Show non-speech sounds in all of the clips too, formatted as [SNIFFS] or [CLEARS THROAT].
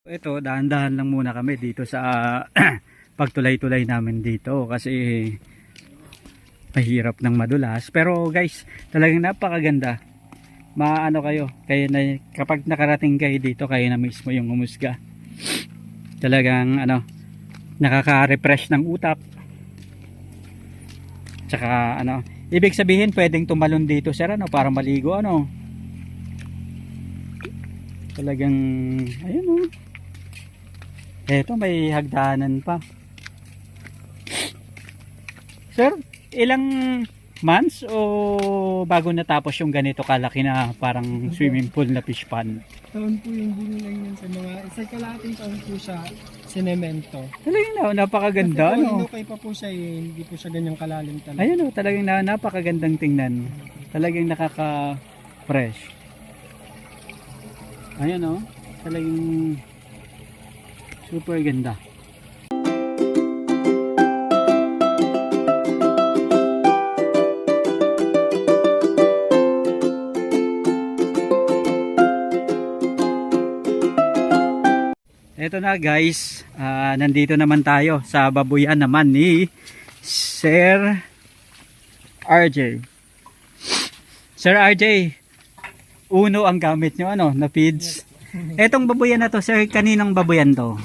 Ito, dahan-dahan lang muna kami dito sa [CLEARS THROAT] pagtulay-tulay namin dito kasi mahirap ng madulas. Pero guys, talagang napakaganda. Maano kayo, kayo na, kapag nakarating kayo dito, kayo na mismo yung umusga. [SNIFFS] Talagang ano, nakaka-refresh ng utak. Tsaka ano, ibig sabihin pwedeng tumalon dito sir ano, para maligo ano. Talagang, ayun oh. Eto, may hagdanan pa. Sir, ilang months o bago natapos yung ganito kalaki na parang swimming pool na fish pond? Taon po yung binilang yun sa mga isa kalating taon po siya sinemento. Talagang na, napakaganda, Kasi no? inukay pa po siya eh, hindi po siya ganyang kalalim talaga. Ayun, oh, talagang na, napakagandang tingnan. Talagang nakaka-fresh. Ayun, oh. Talagang super ganda. Ito na guys, Ah, nandito naman tayo sa babuyan naman ni Sir RJ. Sir RJ, uno ang gamit nyo ano, na feeds. Etong babuyan na to, sir, kaninang babuyan to?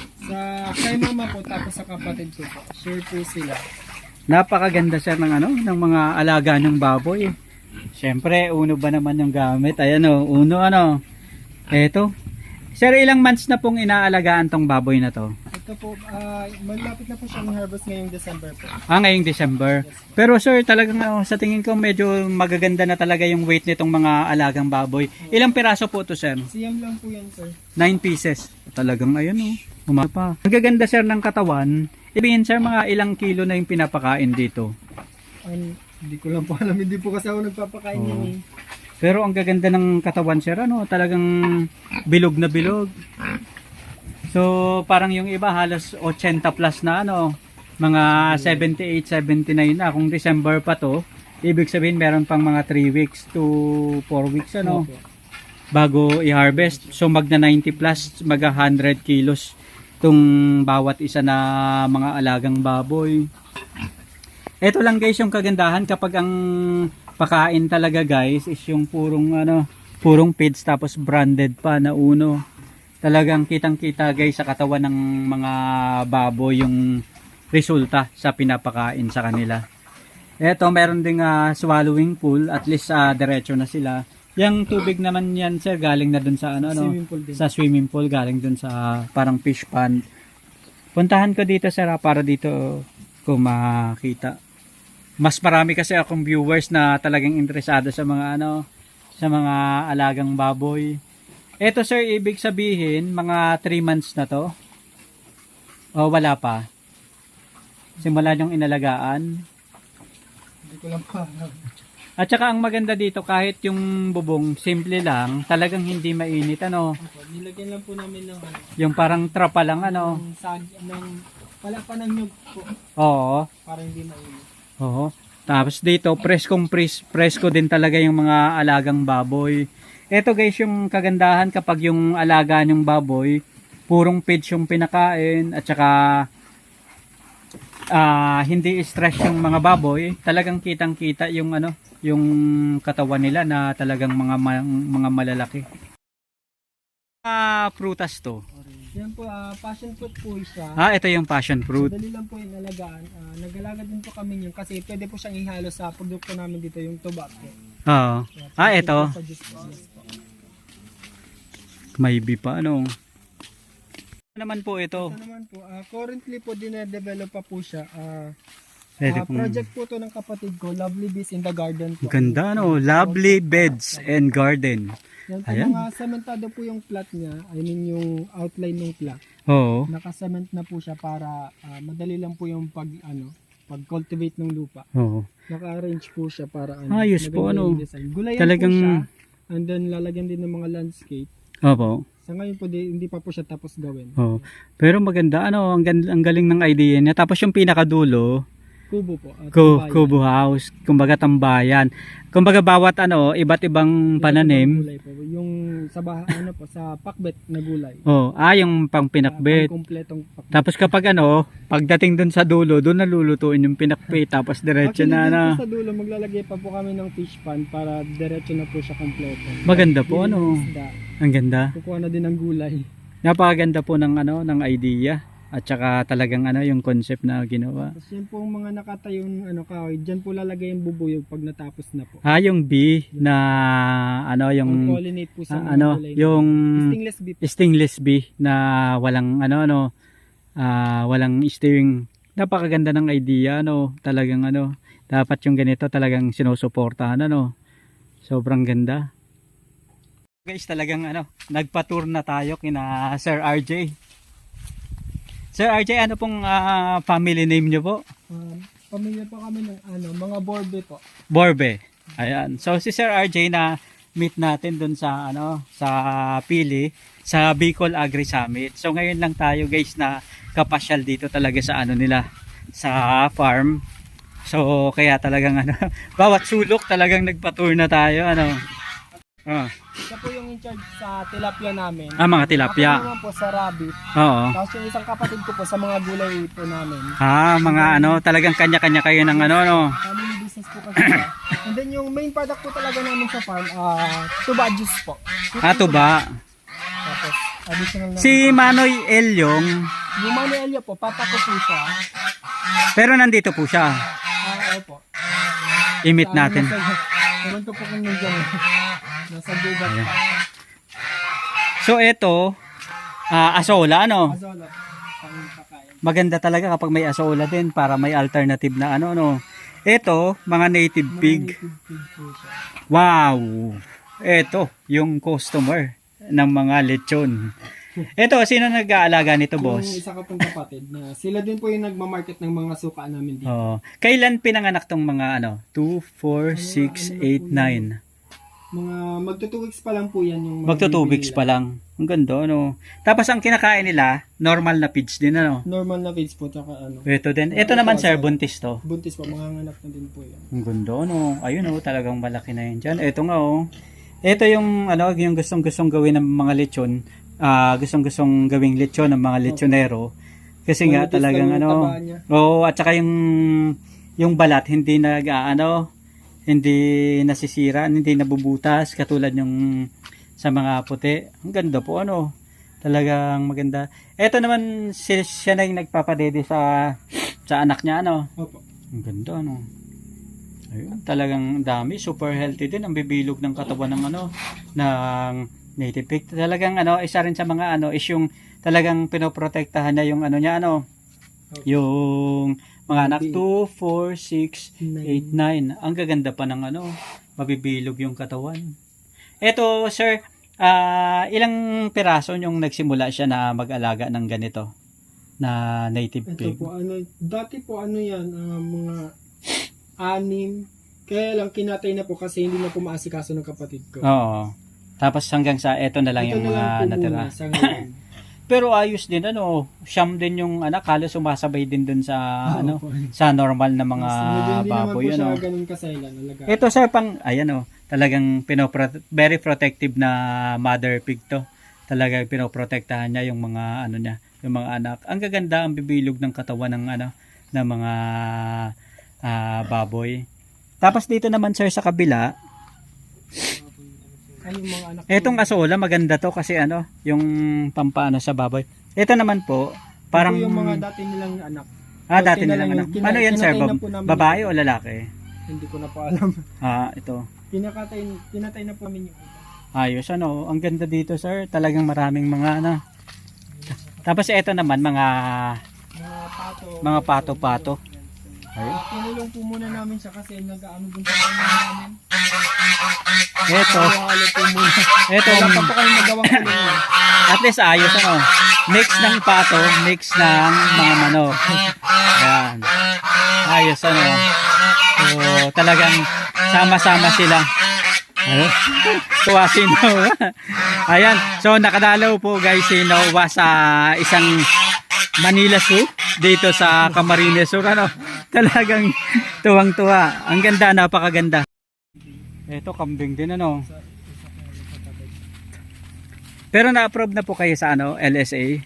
Tapos sa kapatid ko po. Sure po sila. Napakaganda sir ng ano, ng mga alaga ng baboy. Siyempre, uno ba naman yung gamit? Ayan o, uno ano. Eto. Sir, ilang months na pong inaalagaan tong baboy na to? Ito po, ah, malapit na po siyang harvest ngayong December po. Ah, ngayong December. Pero sir, talagang ano, sa tingin ko medyo magaganda na talaga yung weight nitong mga alagang baboy. Ilang piraso po to sir? Siyam lang po yan sir. 9 pieces. Talagang ayun oh. Umapa pa. Ang gaganda sir ng katawan. Ibihin sir mga ilang kilo na yung pinapakain dito. An, hindi ko lang po alam, hindi po kasi ako nagpapakain yan eh. Pero ang gaganda ng katawan sir ano, talagang bilog na bilog. So parang yung iba halos 80 plus na ano, mga 78, 79 na kung December pa to. Ibig sabihin meron pang mga 3 weeks to 4 weeks ano bago i-harvest. So magna 90 plus, maga 100 kilos itong bawat isa na mga alagang baboy. Ito lang guys yung kagandahan kapag ang pakain talaga guys is yung purong ano, purong feeds tapos branded pa na uno. Talagang kitang-kita guys sa katawan ng mga baboy yung resulta sa pinapakain sa kanila. Eto, meron ding ah, swallowing pool, at least sa diretso na sila. Yung tubig naman yan sir, galing na dun sa ano, ano Swimming pool din. sa swimming pool, galing dun sa parang fish pond. Puntahan ko dito sir ah, para dito ko makita. Mas marami kasi akong viewers na talagang interesado sa mga ano, sa mga alagang baboy. Eto sir, ibig sabihin, mga 3 months na to? O wala pa? Simula yung inalagaan? Hindi ko lang alam. At saka ang maganda dito, kahit yung bubong, simple lang, talagang hindi mainit, ano, Opo, nilagyan lang po namin ng ano, yung parang trapa lang, ano, ng sag, ng wala pa ng nyug po, oo, para hindi mainit. oo. Tapos dito, preskong pres, presko din talaga yung mga alagang baboy. Ito guys, yung kagandahan kapag yung alaga ng baboy, purong feeds yung pinakain, at saka ah, hindi stress yung mga baboy, talagang kitang-kita yung ano, yung katawan nila na talagang mga ma- mga malalaki. Ah, prutas to. Yan po, ah, passion fruit po siya. Ah, ito yung passion fruit. Madali lang po yung alagaan. Ah, nag-alaga din po kami yun kasi pwede po siyang ihalo sa produkto namin dito, yung tobacco. Oo. Kaya Ah, ito. po sa juice po. May bee pa ano. Ano naman po ito? Ito naman po, ah, currently po dinedevelop pa po siya. Pwede ah, pong- project po to ng kapatid ko, Lovely Bees in the Garden po. Ganda no, lovely beds and garden. Yan po, Ayan. mga sementado po yung plot niya. I mean yung outline ng plot. Oo. Nakasement na po siya para ah, madali lang po yung pag ano, pag cultivate ng lupa. Oo. Naka-arrange po siya para ano. Ayos po, ano. design. Gulayan Talagang- po siya. And then lalagyan din ng mga landscape. Opo. Sa ngayon po di, hindi pa po siya tapos gawin. Oo. Pero maganda ano, ang, gan- ang galing ng idea niya. Tapos yung pinakadulo, kubo po. at Ku- tambayan. kubo house, kumbaga tambayan. Kumbaga bawat ano, iba't ibang Iba't pananim. po. Yung sa baha, ano po, sa pakbet na gulay. Oh, ah, yung pang pinakbet. Ang kompletong pakbet. Tapos kapag ano, pagdating dun sa dulo, doon nalulutuin yung pinakbet, [LAUGHS] tapos diretso na dun na. po sa dulo, maglalagay pa po kami ng fish pan para diretso na po siya kompleto. Maganda po, ano? isda, Ang ganda. Kukuha na din ng gulay. Napakaganda po ng ano, ng idea. At saka talagang ano, yung concept na ginawa. Tapos yun po ang mga nakatayong ano kahoy, dyan po lalagay yung bubuyog pag natapos na po. Ah, yung bee na ano, yung pollinate po sa ah, ano, yung Stingless bee po. stainless bee na walang ano ano ah, walang steering. Napakaganda ng idea ano, talagang ano, dapat yung ganito talagang sinusuportahan ano. Sobrang ganda. Guys, talagang ano, nagpa-tour na tayo kina Sir RJ. Sir RJ, ano pong ah, family name niyo po? Um, pamilya po kami ng ano, mga borbe po. Borbe. Ayan. So si Sir RJ na meet natin dun sa ano sa Pili sa Bicol Agri Summit. So ngayon lang tayo guys na kapasyal dito talaga sa ano nila sa farm. So kaya talagang ano [LAUGHS] bawat sulok talagang nagpa-tour na tayo ano. Ah, Siya po yung in charge sa tilapia namin. ah mga tilapia. Ako naman po sa rabbit. Oo. Tapos yung isang kapatid ko po sa mga gulay po namin. Ah, mga ano, talagang kanya-kanya kayo ng ano no. Family business po kasi. [COUGHS] And then yung main product po talaga namin sa farm, ah tuba juice po. Ah, tuba. Tapos additional na. Si Manoy Elyong, Yung Manuelio po, papa ko po siya. pero nandito po siya. Ah, opo. I-meet natin. Ko po kung nandiyan. Nasa gubat pa. So ito, ah, asola ano. Kakain. Maganda talaga kapag may asola din para may alternative na ano ano. Ito, mga native pig. Native pig. Wow. Ito, yung customer ng mga lechon. Ito, sino nag-aalaga nito, Yung boss? isa ko pong kapatid na sila din po yung nagmamarket ng mga suka namin dito. Oh, kailan pinanganak tong mga ano? 2, 4, 6, 8, 9. Mga magto 2 weeks pa lang po yan yung Magto 2 baby weeks nila. pa lang. Ang ganda, ano. Tapos ang kinakain nila, normal na feeds din, ano. Normal na feeds po tsaka ano. Ito din. Ito naman, sir, buntis to. Buntis po, mga anak na din po yan. Ang ganda, no? Ayun, oh, talagang malaki na yun dyan. Ito nga, oh. Ito yung, ano, yung gustong-gustong gawin ng mga lechon. Ah, gustong-gustong gawing lechon ng mga lechonero. Kasi nga, talagang, ano. Oo, at saka yung, yung balat, hindi nag, ah, ano, hindi nasisira, hindi nabubutas, katulad yung sa mga puti. Ang ganda po, ano. Talagang maganda. Ito naman, si, siya na yung nagpapadede sa, sa anak niya, ano. Opo. Ang ganda, no? Ayun, talagang dami. Super healthy din. Ang bibilog ng katawan ng ano, ng native pig. Talagang ano, isa rin sa mga ano, is yung talagang pinoprotektahan niya yung ano niya, ano, yung mga anak 2, 4, 6, 8, 9. Ang gaganda pa ng ano, mabibilog yung katawan. Eto, sir, ah ilang piraso yung nagsimula siya na mag-alaga ng ganito? Na native Ito pig? po, ano, dati po ano yan, ah, mga anim. Kaya lang kinatay na po kasi hindi na po maasikaso ng kapatid ko. Oo. Tapos hanggang sa eto na lang Ito yung na lang mga po natira. muna sa ngayon. Pero ayos din ano, siyam din yung anak, halos sumasabay din dun sa ano, Opo. sa normal na mga naman baboy po ano. Ito sir pang ayan oh, talagang pinopro very protective na mother pig to. Talagang pinoprotektahan niya yung mga ano niya, yung mga anak. Ang gaganda ang bibilog ng katawan ng ano ng mga ah, baboy. Tapos dito naman sir sa kabila, Ay, yung mga anak Etong asola maganda to kasi ano, yung pampaano sa baboy. Ito naman po, parang Ito yung mga dati nilang anak. ah dati nilang lang anak. kina- Ano yan sir? kinatay Bab- babae o lalaki? Hindi ko na po alam. Ah, ito. Pinakatay, pinatay na po namin yung iba. Ayos ano, ang ganda dito sir. Talagang maraming mga ano. Tapos ito naman mga Mga pato. mga pato-pato. Ayun. Tinulong po muna namin siya kasi nag-ano dun sa kanya [LAUGHS] namin. Ito, ito pa po kayo nagawang kulungan. at least ayos ano. Mix ng pato, mix ng mga manok. Ayan. Ayos ano. So, talagang sama-sama sila. Ano? Tuwa si Noah. Ayan. So, nakadalaw po guys si Noah sa isang Manila Zoo dito sa Camarines Sur. Ano? Talagang tuwang-tuwa. Ang ganda, napakaganda. Ito, kambing din ano. Pero na-approve na po kayo sa ano, LSA.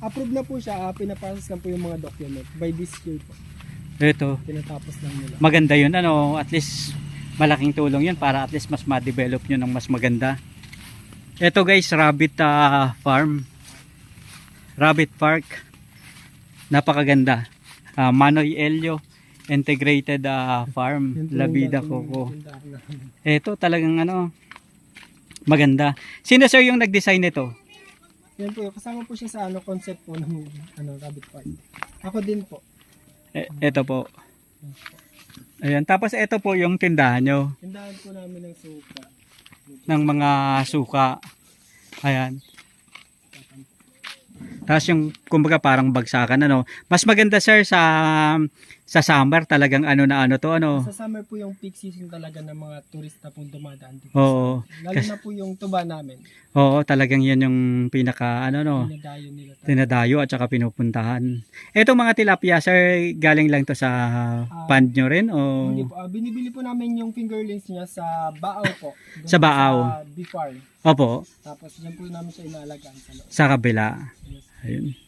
Approve na po siya, ah, pinaprocess lang po yung mga document. By this year po, Ito, tinatapos lang nila. maganda yun ano. At least, malaking tulong yun para at least mas ma-develop nyo ng mas maganda. Ito guys, rabbit ah, farm. Rabbit park. Napakaganda. Ah, Manoy Elio Integrated ah, Farm. Yan po La yung Vida dating Coco. Ito talagang ano, maganda. Sino sir yung nag-design nito? Yan po, kasama po siya sa ano concept po ng ano rabbit park. Ako din po. E- ito po. Ayan, tapos ito po yung tindahan nyo Tindahan po namin ng suka. ng mga suka. Ayan. Tapos yung kumbaga parang bagsakan ano. Mas maganda sir sa sa summer talagang ano na ano to ano. Sa summer po yung peak season talaga ng mga turista pong dumadaan dito. Oo. Lalo na po yung tuba namin. Oo, talagang yan yung pinaka ano no. Pinadayo nila. talaga. Tinadayo at saka pinupuntahan. Etong mga tilapia sir, galing lang to sa pond nyo rin o Hindi po, ah, binibili po namin yung fingerlings niya sa Baaw po. Sa Baaw. Sa Bifar. Opo, Tapos dyan po namin siya inaalagaan sa loob. sa kabila. Yes. Ayun.